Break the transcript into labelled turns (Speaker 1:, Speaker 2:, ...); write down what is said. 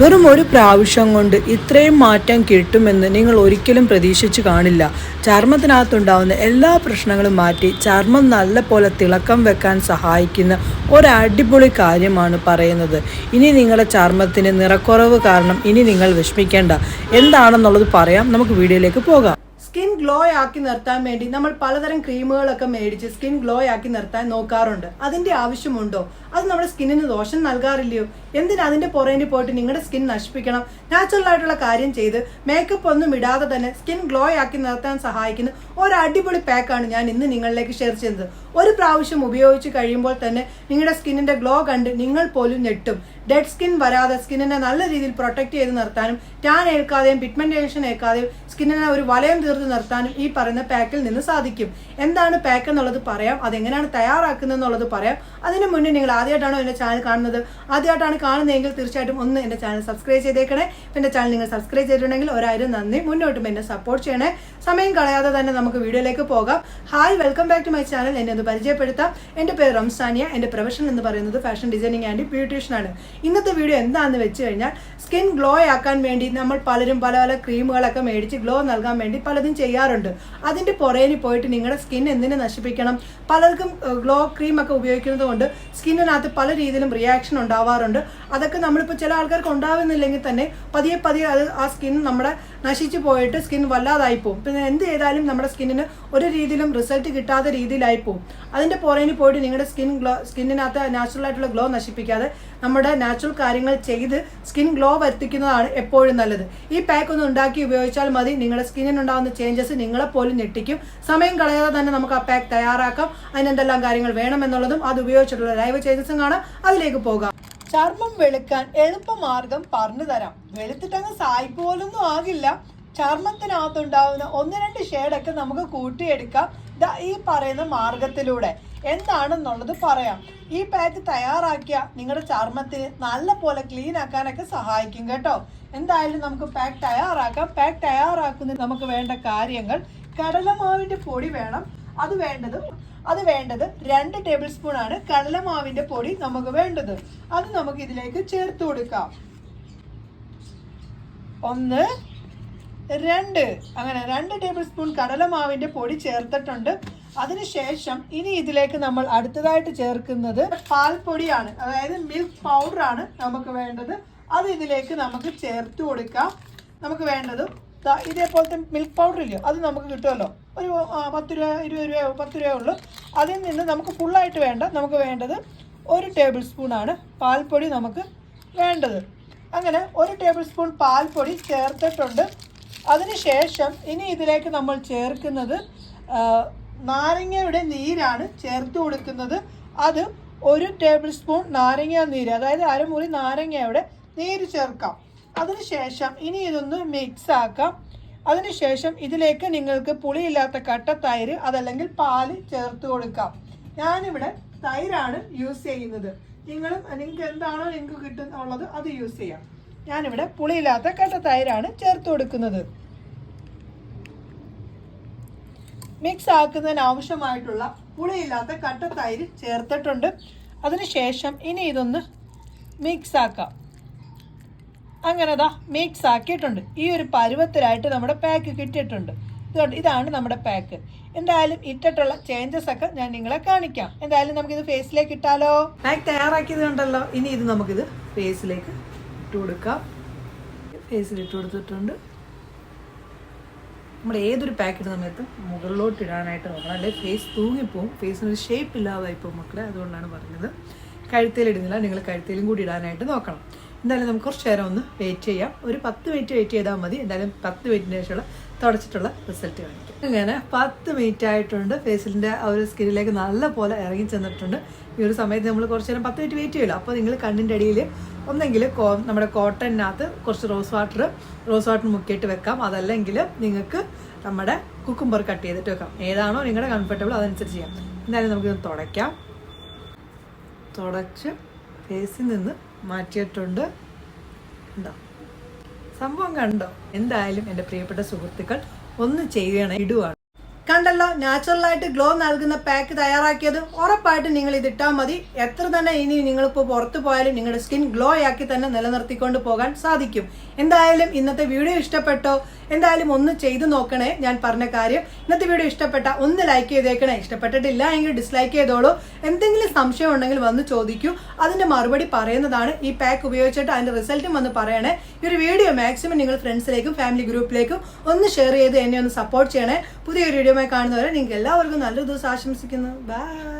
Speaker 1: വെറും ഒരു പ്രാവശ്യം കൊണ്ട് ഇത്രയും മാറ്റം കിട്ടുമെന്ന് നിങ്ങൾ ഒരിക്കലും പ്രതീക്ഷിച്ചു കാണില്ല. ചർമ്മത്തിനകത്തുണ്ടാവുന്ന എല്ലാ പ്രശ്നങ്ങളും മാറ്റി ചർമ്മം നല്ല പോലെ തിളക്കം വെക്കാൻ സഹായിക്കുന്ന ഒരു അടിപൊളി കാര്യമാണ് പറയുന്നത്. ഇനി നിങ്ങളുടെ ചർമ്മത്തിന് നിറക്കുറവ് കാരണം ഇനി നിങ്ങൾ വിഷമിക്കേണ്ട. എന്താണെന്നുള്ളത് പറയാം. നമുക്ക് വീഡിയോയിലേക്ക് പോകാം. സ്കിൻ ഗ്ലോ ആക്കി നിർത്താൻ വേണ്ടി നമ്മൾ പലതരം ക്രീമുകളൊക്കെ മേടിച്ച് സ്കിൻ ഗ്ലോ ആക്കി നിർത്താൻ നോക്കാറുണ്ട്. അതിന്റെ ആവശ്യമുണ്ടോ? അത് നമ്മുടെ സ്കിന്നിന് ദോഷം നൽകാറില്ലയോ? എന്തിനാ അതിന്റെ പുറേന് പോയിട്ട് നിങ്ങളുടെ സ്കിൻ നശിപ്പിക്കണം? നാച്ചുറൽ ആയിട്ടുള്ള കാര്യം ചെയ്ത് മേക്കപ്പ് ഒന്നും ഇടാതെ തന്നെ സ്കിൻ ഗ്ലോ ആക്കി നിർത്താൻ സഹായിക്കുന്ന ഒരു അടിപൊളി പാക്കാണ് ഞാൻ ഇന്ന് നിങ്ങളിലേക്ക് ഷെയർ ചെയ്യുന്നത്. ഒരു പ്രാവശ്യം ഉപയോഗിച്ച് കഴിയുമ്പോൾ തന്നെ നിങ്ങളുടെ സ്കിന്നിന്റെ ഗ്ലോ കണ്ട് നിങ്ങൾ പോലും ഞെട്ടും. ഡെഡ് സ്കിൻ വരാതെ സ്കിന്നിനെ നല്ല രീതിയിൽ പ്രൊട്ടക്ട് ചെയ്ത് നിർത്താനും ടാൻ ഏൽക്കാതെയും പിഗ്മെന്റേഷൻ ഏൽക്കാതെയും സ്കിന്നിനെ ഒരു വലയം തീർത്ത് നിർത്താനും ഈ പറയുന്ന പാക്കിൽ നിന്ന് സാധിക്കും. എന്താണ് പാക്ക് എന്നുള്ളത് പറയാം. അതെങ്ങനെയാണ് തയ്യാറാക്കുന്നത് എന്നുള്ളത് പറയാം. അതിന് മുന്നേ നിങ്ങൾ ആദ്യമായിട്ടാണോ എന്റെ ചാനൽ കാണുന്നത്? ആദ്യമായിട്ടാണ് കാണുന്നതെങ്കിൽ തീർച്ചയായിട്ടും ഒന്ന് എന്റെ ചാനൽ സബ്സ്ക്രൈബ് ചെയ്തേക്കണേ. എന്റെ ചാനൽ നിങ്ങൾ സബ്സ്ക്രൈബ് ചെയ്തിട്ടുണ്ടെങ്കിൽ ഒരായിരം നന്ദി. മുന്നോട്ടും എന്നെ സപ്പോർട്ട് ചെയ്യണേ. സമയം കളയാതെ തന്നെ നമുക്ക് വീഡിയോയിലേക്ക് പോകാം. Hi welcome back to my channel എന്നെ ഒന്ന് പരിചയപ്പെടുത്താം. എന്റെ പേര് റംസാനിയ. എന്റെ പ്രൊഫഷൻ എന്ന് പറയുന്നത് ഫാഷൻ ഡിസൈനിങ് ആൻഡ് ബ്യൂട്ടീഷ്യൻ ആണ്. ഇന്നത്തെ വീഡിയോ എന്താണെന്ന് വെച്ച് കഴിഞ്ഞാൽ സ്കിൻ ഗ്ലോ ആക്കാൻ വേണ്ടി നമ്മൾ പലരും പല പല ക്രീമുകളൊക്കെ മേടിച്ച് ഗ്ലോ നൽകാൻ വേണ്ടി പലതും ചെയ്യാറുണ്ട്. അതിന്റെ പുറകിന് പോയിട്ട് നിങ്ങളുടെ സ്കിൻ എന്തിനെ നശിപ്പിക്കണം? പലർക്കും ഗ്ലോ ക്രീം ഒക്കെ ഉപയോഗിക്കുന്നത് കൊണ്ട് സ്കിന്നിനകത്ത് പല രീതിയിലും റിയാക്ഷൻ ഉണ്ടാവാറുണ്ട്. അതൊക്കെ നമ്മളിപ്പോൾ ചില ആൾക്കാർക്ക് ഉണ്ടാവുന്നില്ലെങ്കിൽ തന്നെ പതിയെ പതിയെ അത് ആ സ്കിൻ നമ്മുടെ നശിച്ചു പോയിട്ട് സ്കിൻ വല്ലാതായി പോകും. പിന്നെ എന്ത് ചെയ്താലും നമ്മുടെ സ്കിന്നിന് ഒരു രീതിയിലും റിസൾട്ട് കിട്ടാത്ത രീതിയിലായി പോകും. അതിന്റെ പുറകിന് പോയിട്ട് നിങ്ങളുടെ സ്കിൻ ഗ്ലോ സ്കിന്നിനകത്ത് നാച്ചുറൽ ആയിട്ടുള്ള ഗ്ലോ നശിപ്പിക്കാതെ നമ്മുടെ നാച്ചുറൽ കാര്യങ്ങൾ ചെയ്ത് സ്കിൻ ഗ്ലോ വരുത്തിക്കുന്നതാണ് എപ്പോഴും നല്ലത്. ഈ പാക്ക് ഒന്ന് ഉണ്ടാക്കി ഉപയോഗിച്ചാൽ മതി. നിങ്ങളുടെ സ്കിന്നിനുണ്ടാകുന്ന ചേഞ്ചസ് നിങ്ങളെ പോലും ഞെട്ടിക്കും. സമയം കളയാതെ തന്നെ നമുക്ക് ആ പാക്ക് തയ്യാറാക്കാം. അതിനെന്തെല്ലാം കാര്യങ്ങൾ വേണമെന്നുള്ളതും അത് ഉപയോഗിച്ചിട്ടുള്ള ലൈവ് ചേഞ്ചസും കാണാം. അതിലേക്ക് പോകാം. ചർമ്മം വെളുക്കാൻ എളുപ്പമാർഗം പറഞ്ഞു തരാം. വെളുത്തിട്ടങ്ങ് സായി പോലൊന്നും ആകില്ല. ചർമ്മത്തിനകത്തുണ്ടാവുന്ന ഒന്ന് രണ്ട് ഷെയ്ഡൊക്കെ നമുക്ക് കൂട്ടിയെടുക്കാം. ഈ പറയുന്ന മാർഗത്തിലൂടെ എന്താണെന്നുള്ളത് പറയാം. ഈ പാക്ക് തയ്യാറാക്കിയ നിങ്ങളുടെ ചർമ്മത്തിന് നല്ല പോലെ ക്ലീൻ ആക്കാനൊക്കെ സഹായിക്കും കേട്ടോ. എന്തായാലും നമുക്ക് പാക്ക് തയ്യാറാക്കാം. പാക്ക് തയ്യാറാക്കുന്ന നമുക്ക് വേണ്ട കാര്യങ്ങൾ കടലമാവിന്റെ പൊടി വേണം. അത് വേണ്ടത് അത് വേണ്ടത് രണ്ട് ടേബിൾ സ്പൂൺ ആണ് കടലമാവിന്റെ പൊടി നമുക്ക് വേണ്ടത്. അത് നമുക്ക് ഇതിലേക്ക് ചേർത്ത് കൊടുക്കാം. ഒന്ന് രണ്ട് അങ്ങനെ രണ്ട് ടേബിൾ സ്പൂൺ കടലമാവിന്റെ പൊടി ചേർത്തിട്ടുണ്ട്. അതിനുശേഷം ഇനി ഇതിലേക്ക് നമ്മൾ അടുത്തതായിട്ട് ചേർക്കുന്നത് പാൽപ്പൊടിയാണ്. അതായത് മിൽക്ക് പൗഡർ ആണ് നമുക്ക് വേണ്ടത്. അത് ഇതിലേക്ക് നമുക്ക് ചേർത്ത് കൊടുക്കാം. നമുക്ക് വേണ്ടത് ഇതേപോലത്തെ മിൽക്ക് പൗഡർ ഇല്ലയോ അത് നമുക്ക് കിട്ടുമല്ലോ. ഒരു പത്ത് രൂപ ഇരുപത് രൂപ പത്ത് രൂപ ഉള്ളൂ. അതിൽ നിന്ന് നമുക്ക് ഫുള്ളായിട്ട് വേണ്ട നമുക്ക് വേണ്ടത് ഒരു ടേബിൾ സ്പൂണാണ് പാൽപ്പൊടി നമുക്ക് വേണ്ടത്. അങ്ങനെ ഒരു ടേബിൾ സ്പൂൺ പാൽപ്പൊടി ചേർത്തിട്ടുണ്ട്. അതിനുശേഷം ഇനി ഇതിലേക്ക് നമ്മൾ ചേർക്കുന്നത് നാരങ്ങയുടെ നീരാണ് ചേർത്ത് കൊടുക്കുന്നത്. അത് ഒരു ടേബിൾ സ്പൂൺ നാരങ്ങ നീര് അതായത് അരമുറി നാരങ്ങയുടെ നീര് ചേർക്കാം. അതിനുശേഷം ഇനി ഇതൊന്ന് മിക്സ് ആക്കാം. അതിനുശേഷം ഇതിലേക്ക് നിങ്ങൾക്ക് പുളിയില്ലാത്ത കട്ട തൈര് അതല്ലെങ്കിൽ പാൽ ചേർത്ത് കൊടുക്കാം. ഞാനിവിടെ തൈരാണ് യൂസ് ചെയ്യുന്നത്. നിങ്ങളും നിങ്ങൾക്ക് എന്താണോ നിങ്ങൾക്ക് കിട്ടുന്നുള്ളത് അത് യൂസ് ചെയ്യാം. ഞാനിവിടെ പുളിയില്ലാത്ത കട്ട തൈരാണ് ചേർത്ത് കൊടുക്കുന്നത്. മിക്സ് ആക്കുന്നതിന് ആവശ്യമായിട്ടുള്ള പുളിയില്ലാത്ത കട്ട തൈര് ചേർത്തിട്ടുണ്ട്. അതിനുശേഷം ഇനി ഇതൊന്ന് മിക്സ് ആക്കാം. അങ്ങനെ ദാ മിക്സ് ആക്കിയിട്ടുണ്ട്. ഈ ഒരു പരുവത്തിലായിട്ട് നമ്മുടെ പാക്ക് കിട്ടിയിട്ടുണ്ട്. ഇതുകൊണ്ട് ഇതാണ് നമ്മുടെ പാക്ക് എന്തായാലും ഇട്ടിട്ടുള്ള ചേഞ്ചസ് ഒക്കെ ഞാൻ നിങ്ങളെ കാണിക്കാം. എന്തായാലും നമുക്കിത് ഫേസിലേക്ക് ഇട്ടാലോ? പാക്ക് തയ്യാറാക്കിയത് കണ്ടല്ലോ ഇനി ഇത് നമുക്കിത് ഫേസിലേക്ക് ഇട്ട് കൊടുക്കാം. ഫേസിൽ ഇട്ട് കൊടുത്തിട്ടുണ്ട്. നമ്മൾ ഏതൊരു പാക്കറ്റ് സമയത്ത് മുകളിലോട്ട് ഇടാനായിട്ട് നോക്കണം. അല്ലെങ്കിൽ ഫേസ് തൂങ്ങിപ്പോവും. ഫേസിന് ഒരു ഷേപ്പ് ഇല്ലാതായി പോകും മക്കളെ അതുകൊണ്ടാണ് പറഞ്ഞത്. കഴുത്തേൽ ഇടുന്നില്ല. നിങ്ങൾ കഴുത്തേലും കൂടി ഇടാനായിട്ട് നോക്കണം. എന്തായാലും നമുക്ക് കുറച്ച് നേരം ഒന്ന് വെയിറ്റ് ചെയ്യാം. ഒരു പത്ത് മിനിറ്റ് വെയിറ്റ് ചെയ്താൽ മതി. എന്തായാലും പത്ത് മിനിറ്റിന് ശേഷമുള്ള തുടച്ചിട്ടുള്ള റിസൾട്ട് കാണിക്കും. അങ്ങനെ പത്ത് മിനിറ്റ് ആയിട്ടുണ്ട് ഫേസിലിന്റെ ആ ഒരു സ്കിന്നിലേക്ക് നല്ല പോലെ ഇറങ്ങി ചെന്നിട്ടുണ്ട്. ഈ ഒരു സമയത്ത് നമ്മൾ കുറച്ച് നേരം പത്ത് മിനിറ്റ് വെയിറ്റ് ചെയ്യുമല്ലോ അപ്പോൾ നിങ്ങൾ കണ്ണിന്റെ അടിയിൽ ഒന്നെങ്കിൽ കോ നമ്മുടെ കോട്ടണിനകത്ത് കുറച്ച് റോസ് വാട്ടർ റോസ് വാട്ടർ മുക്കിയിട്ട് വെക്കാം. അതല്ലെങ്കിൽ നിങ്ങൾക്ക് നമ്മുടെ കുക്കുംബർ കട്ട് ചെയ്തിട്ട് വെക്കാം. ഏതാണോ നിങ്ങളുടെ കംഫർട്ടബിൾ അതനുസരിച്ച് ചെയ്യാം. എന്തായാലും നമുക്കിത് തുടയ്ക്കാം. തുടച്ച് ഫേസിൽ നിന്ന് മാറ്റിയിട്ടുണ്ട്. ഉണ്ടോ സംഭവം കണ്ടോ? എന്തായാലും എന്റെ പ്രിയപ്പെട്ട സുഹൃത്തുക്കൾ ഒന്ന് ചെയ്യണം ഇടുവാണ്. കണ്ടല്ലോ നാച്ചുറലായിട്ട് ഗ്ലോ നൽകുന്ന പാക്ക് തയ്യാറാക്കിയത്. ഉറപ്പായിട്ട് നിങ്ങൾ ഇത് ഇട്ടാൽ മതി. എത്ര തന്നെ ഇനി നിങ്ങളിപ്പോൾ പുറത്തു പോയാലും നിങ്ങളുടെ സ്കിൻ ഗ്ലോ ആക്കി തന്നെ നിലനിർത്തിക്കൊണ്ട് പോകാൻ സാധിക്കും. എന്തായാലും ഇന്നത്തെ വീഡിയോ ഇഷ്ടപ്പെട്ടോ? എന്തായാലും ഒന്ന് ചെയ്തു നോക്കണേ ഞാൻ പറഞ്ഞ കാര്യം. ഇന്നത്തെ വീഡിയോ ഇഷ്ടപ്പെട്ട ഒന്ന് ലൈക്ക് ചെയ്തേക്കണേ. ഇഷ്ടപ്പെട്ടിട്ടില്ല എങ്കിൽ ഡിസ്ലൈക്ക് ചെയ്തോളൂ. എന്തെങ്കിലും സംശയം ഉണ്ടെങ്കിൽ വന്ന് ചോദിക്കൂ. അതിന്റെ മറുപടി പറയുന്നതാണ് ഈ പാക്ക് ഉപയോഗിച്ചിട്ട് അതിന്റെ റിസൾട്ടും വന്ന് പറയണേ. ഈ ഒരു വീഡിയോ മാക്സിമം നിങ്ങൾ ഫ്രണ്ട്സിലേക്കും ഫാമിലി ഗ്രൂപ്പിലേക്കും ഒന്ന് ഷെയർ ചെയ്ത് എന്നെ ഒന്ന് സപ്പോർട്ട് ചെയ്യണേ. പുതിയൊരു വീഡിയോമായി കാണുന്നവരെ നിങ്ങൾക്ക് എല്ലാവർക്കും നല്ലൊരു ദിവസം ആശംസിക്കുന്നു. ബൈ